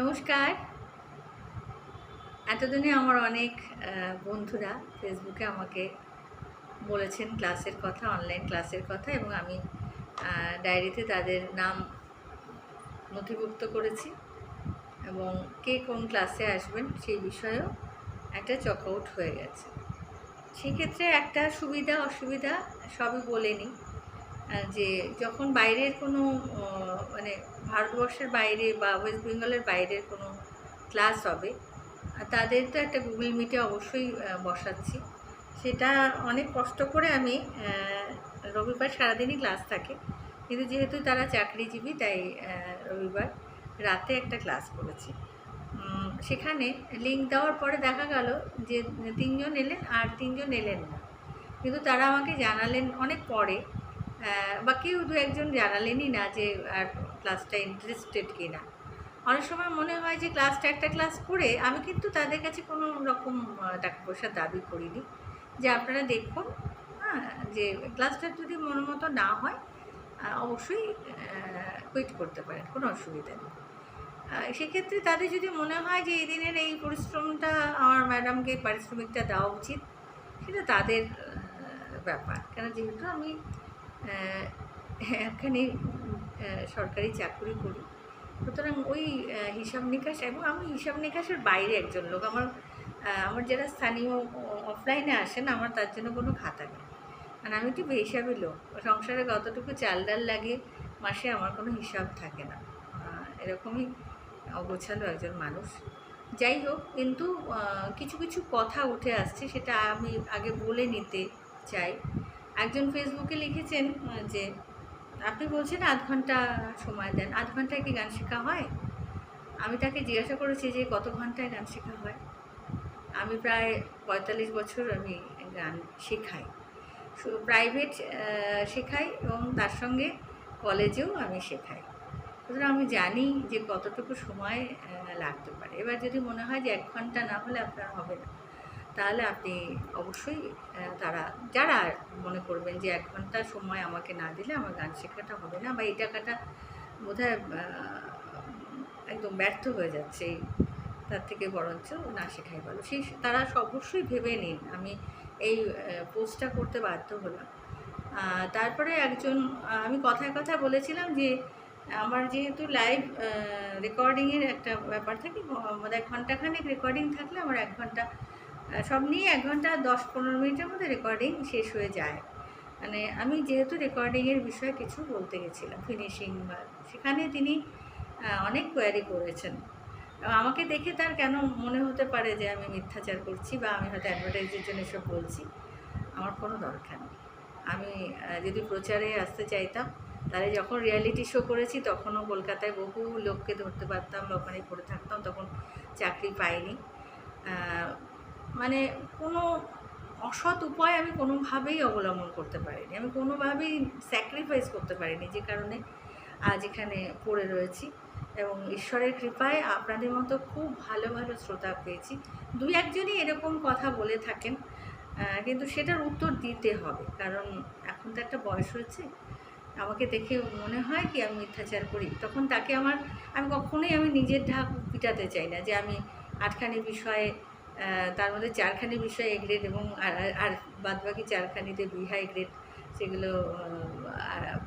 নমস্কার। এতদিনে আমার অনেক বন্ধুরা ফেসবুকে আমাকে বলেছেন ক্লাসের কথা অনলাইন ক্লাসের কথা এবং আমি ডায়েরিতে তাদের নাম নথিভুক্ত করেছি এবং কে কোন ক্লাসে আসবেন সেই বিষয়েও একটা চকআউট হয়ে গেছে। সেক্ষেত্রে একটা সুবিধা, অসুবিধা সবই বলে নিই যে যখন বাইরের কোনো মানে ভারতবর্ষের বাইরে বা ওয়েস্ট বেঙ্গলের বাইরের কোনো ক্লাস হবে। তাদের তো একটা গুগল মিটে অবশ্যই বসাচ্ছি। সেটা অনেক কষ্ট করে আমি রবিবার সারাদিনই ক্লাস থাকে। কিন্তু যেহেতু তারা চাকরিজীবী, তাই রবিবার রাতে একটা ক্লাস করেছি। সেখানে লিঙ্ক দেওয়ার পরে দেখা গেল যে তিনজন এলেন আর তিনজন এলেন না। কিন্তু তারা আমাকে জানালেন অনেক পরে বা কেউ দু একজন জানালেনই না যে, আর ক্লাসটা ইন্টারেস্টেড কি না অনেক সময় মনে হয় যে ক্লাসটা একটা ক্লাস করে আমি কিন্তু তাদের কাছে কোনো রকম টাকা পয়সা দাবি করিনি। যে, আপনারা দেখুন হ্যাঁ যে ক্লাসটা যদি মন মতো না হয় অবশ্যই কুইট করতে পারেন, কোনো অসুবিধা নেই। সেক্ষেত্রে তাদের যদি মনে হয় যে, এই দিনের এই পরিশ্রমটা আমার ম্যাডামকে পারিশ্রমিকটা দেওয়া উচিত, সেটা তাদের ব্যাপার। কেন, যেহেতু আমি একখানি আহ, সরকারি চাকরি করি। সুতরাং ওই হিসাব নিকাশ এবং আমি হিসাব নিকাশের বাইরে একজন লোক। আমার আমার যারা স্থানীয় অফলাইনে আসেন আমার তার জন্য কোনো খাতা নেই। মানে আমি একটু বেহিসাবি লোক। সংসারে কতটুকু চাল ডাল লাগে মাসে আমার কোনো হিসাব থাকে না। এরকমই অগোছালো একজন মানুষ। যাই হোক কিন্তু কিছু কিছু কথা উঠে আসছে সেটা আমি আগে বলে নিতে চাই। একজন ফেসবুকে লিখেছেন যে আপনি বলছেন আধ ঘণ্টা সময় দেন, আধ ঘন্টায় কি গান শেখা হয়? আমি তাকে জিজ্ঞাসা করেছি যে কত ঘন্টায় গান শেখা হয়? আমি প্রায় পঁয়তাল্লিশ বছর আমি গান শেখাই। প্রাইভেট শেখাই এবং তার সঙ্গে কলেজেও আমি শেখাই। সুতরাং আমি জানি যে কতটুকু সময় লাগতে পারে। এবার যদি মনে হয় যে এক ঘণ্টা না হলে আপনার হবে না। তাহলে আপনি অবশ্যই তারা, যারা মনে করবেন যে এক ঘণ্টা সময় আমাকে না দিলে আমার গান শেখাটা হবে না বা এই টাকাটা বোধ একদম ব্যর্থ হয়ে যাচ্ছে, তার থেকে বরঞ্চ না শেখাই ভালো। সেই তারা অবশ্যই ভেবে নিন। আমি এই পোস্টটা করতে বাধ্য হলাম। তারপরে একজন আমি কথায় কথা বলেছিলাম যে আমার যেহেতু লাইভ রেকর্ডিংয়ের একটা ব্যাপার থাকে আমাদের ঘন্টাখানেক রেকর্ডিং থাকলে আমার এক ঘণ্টা সব নিয়ে এক ঘণ্টা দশ পনেরো মিনিটের মধ্যে রেকর্ডিং শেষ হয়ে যায়। মানে আমি যেহেতু রেকর্ডিংয়ের বিষয়ে কিছু বলতে গেছিলাম ফিনিশিং বা সেখানে তিনি অনেক কোয়ারি করেছেন। আমাকে দেখে তার কেন মনে হতে পারে যে আমি মিথ্যাচার করছি বা আমি হয়তো অ্যাডভার্টাইজের জন্য এসব বলছি, আমার কোনো দরকার নেই। আমি যদি প্রচারে আসতে চাইতাম, তাহলে যখন রিয়ালিটি শো করেছি, তখনও কলকাতায় বহু লোককে ধরতে পারতাম বা ওখানে পড়ে থাকতাম, তখন চাকরি পাইনি। মানে কোনো অসৎ উপায় আমি কোনোভাবেই অবলম্বন করতে পারিনি। আমি কোনোভাবেই স্যাক্রিফাইস করতে পারিনি যে কারণে আজ এখানে পড়ে রয়েছি এবং ঈশ্বরের কৃপায় আপনাদের মতো খুব ভালো ভালো শ্রোতা পেয়েছি। দুই একজনই এরকম কথা বলে থাকেন কিন্তু সেটার উত্তর দিতে হবে। কারণ এখন তো একটা বয়স হয়েছে, আমাকে দেখে মনে হয় কি আমি মিথ্যাচার করি। তখন তাকে আমার, আমি কখনোই আমি নিজের ঢাক পিটাতে চাই না যে আমি আটখানি বিষয়ে তার মধ্যে চারখানি বিষয় এ গ্রেড এবং আর বাদবাকি চারখানিতে বি হাই গ্রেড সেগুলো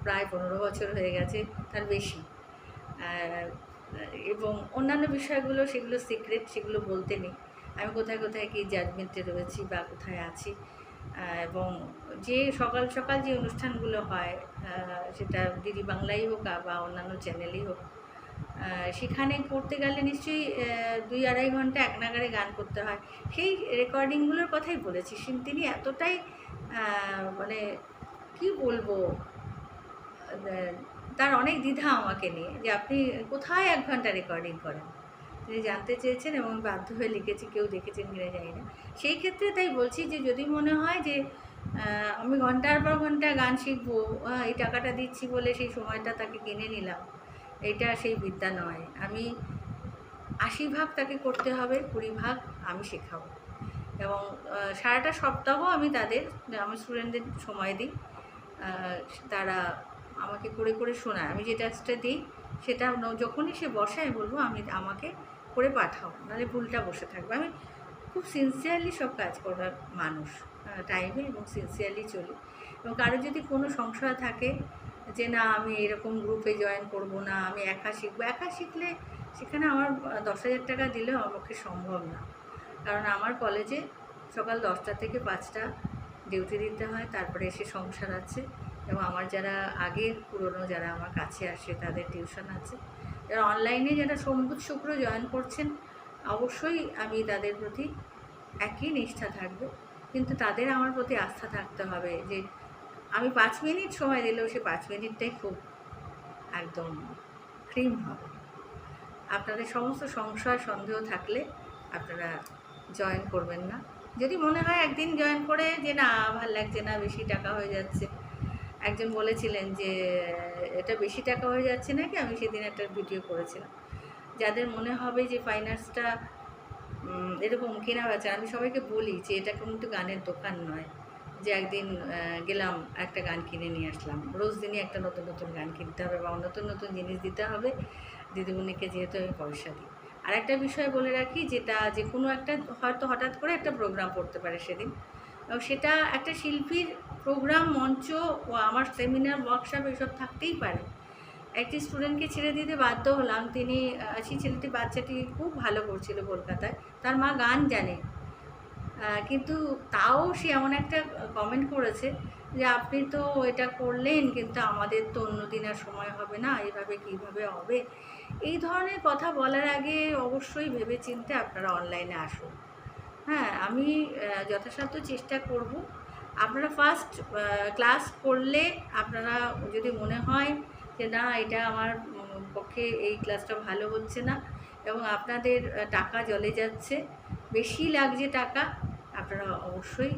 প্রায় পনেরো বছর হয়ে গেছে, তার বেশি। এবং অন্যান্য বিষয়গুলো, সেগুলো সিক্রেট সেগুলো বলতে নেই। আমি কোথায় কোথায় কি জাজমেন্টে রয়েছি বা কোথায় আছি? এবং যে সকাল সকাল যে অনুষ্ঠানগুলো হয় সেটা ডিডি বাংলাই হোক বা অন্যান্য চ্যানেলেই হোক সেখানে করতে গেলে নিশ্চয়ই দুই আড়াই ঘণ্টা এক নাগারে গান করতে হয়। সেই রেকর্ডিংগুলোর কথাই বলেছি। তিনি এতটাই মানে কি বলব তার অনেক দ্বিধা আমাকে নিয়ে যে আপনি কোথায় এক ঘণ্টা রেকর্ডিং করেন? তিনি জানতে চেয়েছেন এবং বাধ্য হয়ে লিখেছি, কেউ দেখেছেন কিনা জানি না। সেই ক্ষেত্রে তাই বলছি যে যদি মনে হয় যে আমি ঘণ্টার পর ঘণ্টা গান শিখব এই টাকাটা দিচ্ছি বলে সেই সময়টা তাকে কিনে নিলাম এটা সেই বিদ্যা নয়। আমি আশি ভাগ তাকে করতে হবে, কুড়ি ভাগ আমি শেখাবো। এবং সারাটা সপ্তাহ আমি তাদের, আমার স্টুডেন্টদের সময় দিই। তারা আমাকে করে করে শোনায়। আমি যে টেক্সটটা দিই, সেটা যখনই সে বসে আমি বলব, আমি আমাকে করে পাঠাও। নাহলে ভুলটা বসে থাকবে। আমি খুব সিনসিয়ারলি সব কাজ করার মানুষ টাইমে এবং সিনসিয়ারলি চলি। এবং কারও যদি কোনো সংশয় থাকে যে না, আমি এরকম গ্রুপে জয়েন করব না, আমি একা শিখব। একা শিখলে সেখানে আমার দশ হাজার টাকা দিলেও আমার পক্ষে সম্ভব না। কারণ আমার কলেজে সকাল দশটা থেকে পাঁচটা ডিউটি দিতে হয়, তারপরে এসে সংসার আছে এবং আমার যারা আগের পুরনো যারা আমার কাছে আসে, তাদের টিউশন আছে। যারা অনলাইনে যারা সোমবুধ শুক্র জয়েন করছেন, অবশ্যই আমি তাদের প্রতি একই নিষ্ঠা থাকবে। কিন্তু তাদের আমার প্রতি আস্থা থাকতে হবে যে আমি পাঁচ মিনিট সময় দিলেও সে পাঁচ মিনিটটাই খুব একদম ক্রিম হবে। আপনাদের সমস্ত সংশয়, সন্দেহ থাকলে আপনারা জয়েন করবেন না। যদি মনে হয় একদিন জয়েন করে যে, না, ভালো লাগছে না, বেশি টাকা হয়ে যাচ্ছে। একজন বলেছিলেন যে, এটা বেশি টাকা হয়ে যাচ্ছে নাকি? আমি সেদিন একটা ভিডিও করেছিলাম। যাদের মনে হবে যে ফাইন্যান্সটা এরকম কেনা বেচা আমি সবাইকে বলি যে, এটা কিন্তু গানের দোকান নয়। যে একদিন গেলাম একটা গান কিনে নিয়ে আসলাম। রোজ দিনই একটা নতুন নতুন গান কিনতে হবে বা নতুন নতুন জিনিস দিতে হবে। দিদিমণিকে যেহেতু আমি পয়সা দিই। আর একটা বিষয় বলে রাখি, যেটা যে কোনো একটা হয়তো হঠাৎ করে একটা প্রোগ্রাম পড়তে পারে সেদিন। সেটা একটা শিল্পীর প্রোগ্রাম মঞ্চ ও আমার সেমিনার ওয়ার্কশপ এসব থাকতেই পারে। একটি স্টুডেন্টকে ছেড়ে দিতে বাধ্য হলাম। তিনি সেই ছেলেটি, বাচ্চাটি খুব ভালো করছিল কলকাতায়। তার মা গান জানে। কিন্তু তাও সে এমন একটা কমেন্ট করেছে যে আপনি তো এটা করলেন, কিন্তু আমাদের তো অন্যদিন আর সময় হবে না এইভাবে কীভাবে হবে? এই ধরনের কথা বলার আগে অবশ্যই ভেবে চিন্তে আপনারা অনলাইনে আসুন। হ্যাঁ আমি যথাসাধ্য চেষ্টা করব। আপনারা ফার্স্ট ক্লাস করলে আপনারা যদি মনে হয় যে না, এটা আমার পক্ষে এই ক্লাসটা ভালো হচ্ছে না এবং আপনাদের টাকা জলে যাচ্ছে, বেশি লাগছে টাকা আপনারা অবশ্যই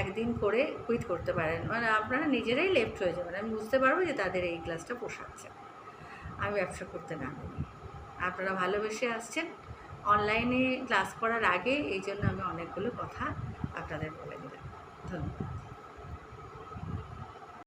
একদিন করে কুইট করতে পারেন। মানে আপনারা নিজেরাই লেফট হয়ে যাবেন। আমি বুঝতে পারব যে তাদের এই ক্লাসটা পোষাচ্ছে। আমি ব্যবসা করতে না আপনারা ভালোবেসে আসছেন। অনলাইনে ক্লাস করার আগে এই জন্য আমি অনেকগুলো কথা আপনাদের বলে দিলাম। ধন্যবাদ।